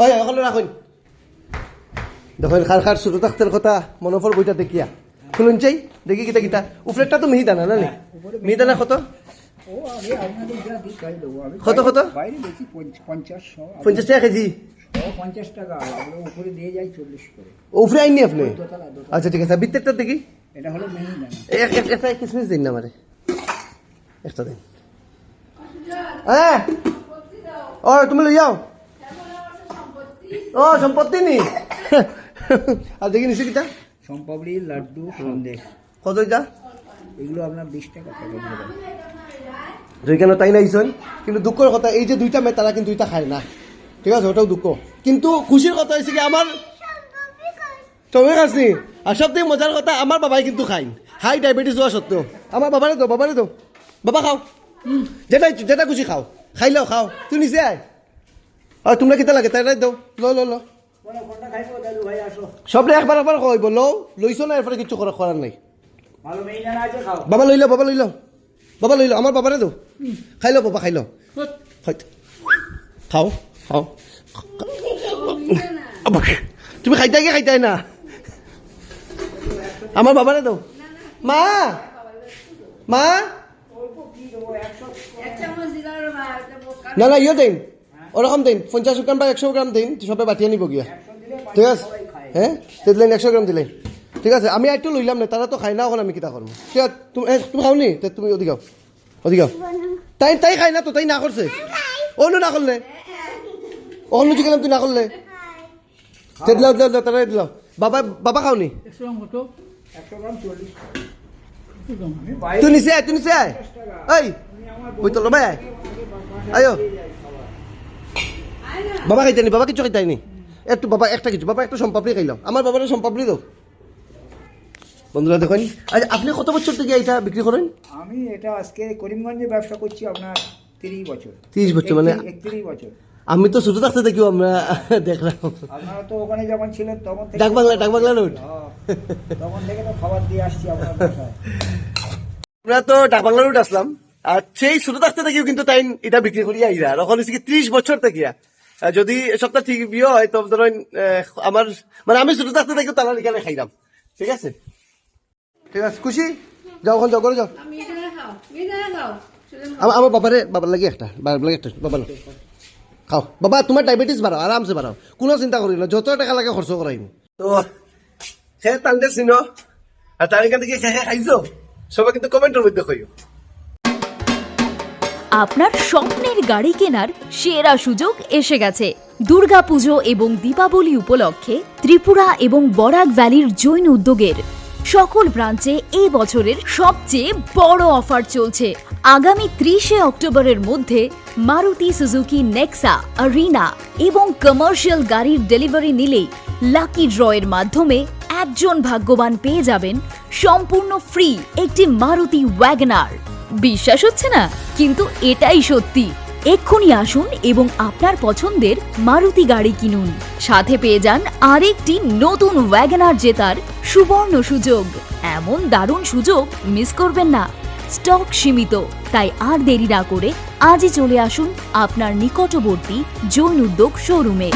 ওই ওখানে রাখুন। দেখুন খার খার ছোট থাকতের কথা মনোফল বইটা দেখিয়া। খুলুন চাই দেখি কিতা কিতা। উপরেরটা তো মিহিদানা না নি? মিহিদানা কত? কত, কত? পঞ্চাশ টাকা কেজি। উপরে আইনি আপনি? আচ্ছা ঠিক আছে বিত্তেরটা দেখি। এটা মেহি দানা দিন না আমারে? একটা দিন। হ্যাঁ? ও তুমি লই যাও। ও সম্পত্তি নি আর দেখি নিছি কিটা সম্পাবড়ি লাড্ডু সন্দেশ। কত এটা? এগুলো আপনার বিশ টাকা যেখানে তাই নাইছেন কিন্তু দুঃখের কথা এই যে দুইটা মেয়ে তারা কিন্তু এটা খায় না। ঠিক আছে ওটাও দুঃখ। কিন্তু খুশির কথা হয়েছে কি আমার সবাই খাসনি। আর সব থেকে মজার কথা আমার বাবাই কিন্তু খাই হাই ডায়াবেটিস হওয়া সত্ত্বেও। আমার বাবারে তো বাবারে তো বাবা খাও। যেটা যেটা খুশি খাও। খাইলেও খাও। তুই নিচে আয়। আর তোমরা কিতা লাগে? তাই দাও। লো লো লো সবরে একবার একবার কইব লো লইছো না? এরপরে কিছু করা করার নাই। বাবা লই লো বাবা লই লো। বাবা লই লো আমার বাবারে দাও খাই লো বাবা খাই লো। খাই খাও খাও। তুমি খাইতে গিয়ে খাইতে না? আমার বাবারে দাও মা! মা! না না ইয়ে দিন ওরকম দিন পঞ্চাশ গ্রাম বা একশো গ্রাম দিন সবাই বাটিয়ে নিব গিয়া। ঠিক আছে? হ্যাঁ দিলেন একশো গ্রাম দিলেন ঠিক আছে আমি একটু লইলাম না? তারা তো খাই না এখন আমি কিতা করব ঠিক আছে তুমি তুমি খাও নি? তুমি ওদিকে ওদিকে তাই তাই খাই না তো তাই না করছে অন্য না করলে অন্য কি গেলাম তুই না? করলে তে দিলাও দিলাও দিলাও, তারা দিলাও। বাবা বাবা খাও নি? একশো গ্রাম চল্লিশ। আমি বাইরে তুই নিচে আয় তুই নিচে আয় এই ওই তো ভাই আয় আয়ো বাবা খাইতে নি বাবা কিছু খাইতে নি একটু বাবা একটা কিছু বাবা একটু সম্পাপড়ি খাইলাম। আমার বাবার সম্পাপড়ি দাও। বন্ধুরা দেখুন আচ্ছা আপনি কত বছর থেকে এটা বিক্রি করেন? আমি এটা আজকে করিমগঞ্জে ব্যবসা করছি আপনার তিরিশ বছর। তিরিশ বছর মানে একত্রিশ বছর। আমি তো ছোট থাকতে দেখিও আমরা দেখলাম। আপনারা তো ওখানে যখন ছিলেন তখন থেকে ডাকবাংলা ডাকবাংলা রোড হ্যাঁ, তখন থেকে তো খাবার দিয়ে আসছি আপনার আমরা তো ডাকবাংলা রোড আসলাম আর সেই ছোট থাকতে থেকেও কিন্তু তাই এটা বিক্রি করি আইরা। কি ত্রিশ বছর থেকে। যদি সপ্তাহ ঠিক বিয়ে হয় তো ধরেন আমার মানে আমি ছোট থাকতে থেকেও তারা এখানে খাইলাম। ঠিক আছে? ঠিক আছে খুশি? যাও ওখানে যাও করে যাও। আমার আমার বাবারে বাবার লাগে একটা বাবার লাগে একটা বাবা। খাও। বাবা তোমার ডায়াবেটিস বাড়াও আরামসে বাড়াও। কোনো চিন্তা করি না যত টাকা লাগে খরচ করাইনি। তো সে টানতে চিনো আর তার এখান থেকে খাইছো সবাই কিন্তু কমেন্টের মধ্যে কইও। আপনার স্বপ্নের গাড়ি কেনার সেরা সুযোগ এসে গেছে। দুর্গাপুজো এবং দীপাবলি উপলক্ষে ত্রিপুরা এবং বরাক ভ্যালির জৈন উদ্যোগের সকল ব্রাঞ্চে এই বছরের সবচেয়ে বড় অফার চলছে। আগামী ত্রিশে অক্টোবরের মধ্যে মারুতি সুজুকি নেক্সা, আরিনা এবং কমার্শিয়াল গাড়ির ডেলিভারি নিলেই লাকি ড্রয়ের মাধ্যমে একজন ভাগ্যবান পেয়ে যাবেন সম্পূর্ণ ফ্রি একটি মারুতি ওয়াগনার বিশ্বাস হচ্ছে না, কিন্তু এটাই সত্যি। এক্ষুনি আসুন এবং আপনার পছন্দের মারুতি গাড়ি কিনুন। সাথে পেয়ে যান আরেকটি নতুন ওয়াগনার জেতার সুবর্ণ সুযোগ। এমন দারুণ সুযোগ মিস করবেন না। স্টক সীমিত, তাই আর দেরি না করে আজই চলে আসুন আপনার নিকটবর্তী জৈন উদ্যোগ শোরুমে